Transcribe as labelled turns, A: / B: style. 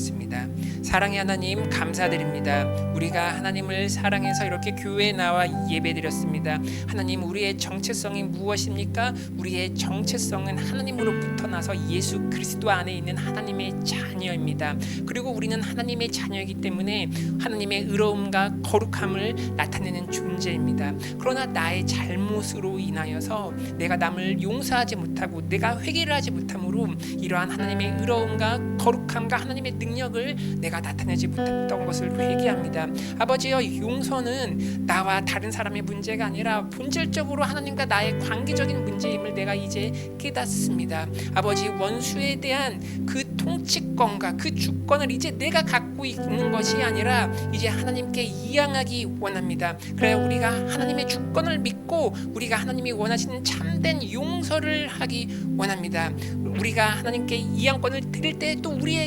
A: 기도하겠습니다. 사랑의 하나님 감사드립니다. 우리가 하나님을 사랑해서 이렇게 교회에 나와 예배드렸습니다. 하나님 우리의 정체성이 무엇입니까? 우리의 정체성은 하나님으로부터 나서 예수 그리스도 안에 있는 하나님의 자녀입니다. 그리고 우리는 하나님의 자녀이기 때문에 하나님의 의로움과 거룩함을 나타내는 존재입니다. 그러나 나의 잘못으로 인하여서 내가 남을 용서하지 못하고 내가 회개를 하지 못함으로 이러한 하나님의 의로움과 거룩함과 하나님의 능 력을 내가 나타내지 못했던 것을 회개합니다. 아버지여 용서는 나와 다른 사람의 문제가 아니라 본질적으로 하나님과 나의 관계적인 문제임을 내가 이제 깨닫습니다. 아버지 원수에 대한 그 통치권과 그 주권을 이제 내가 갖고 있는 것이 아니라 이제 하나님께 이양하기 원합니다. 그래 우리가 하나님의 주권을 믿고 우리가 하나님이 원하시는 참된 용서를 하기 원합니다. 우리가 하나님께 이양권을 드릴 때 또 우리의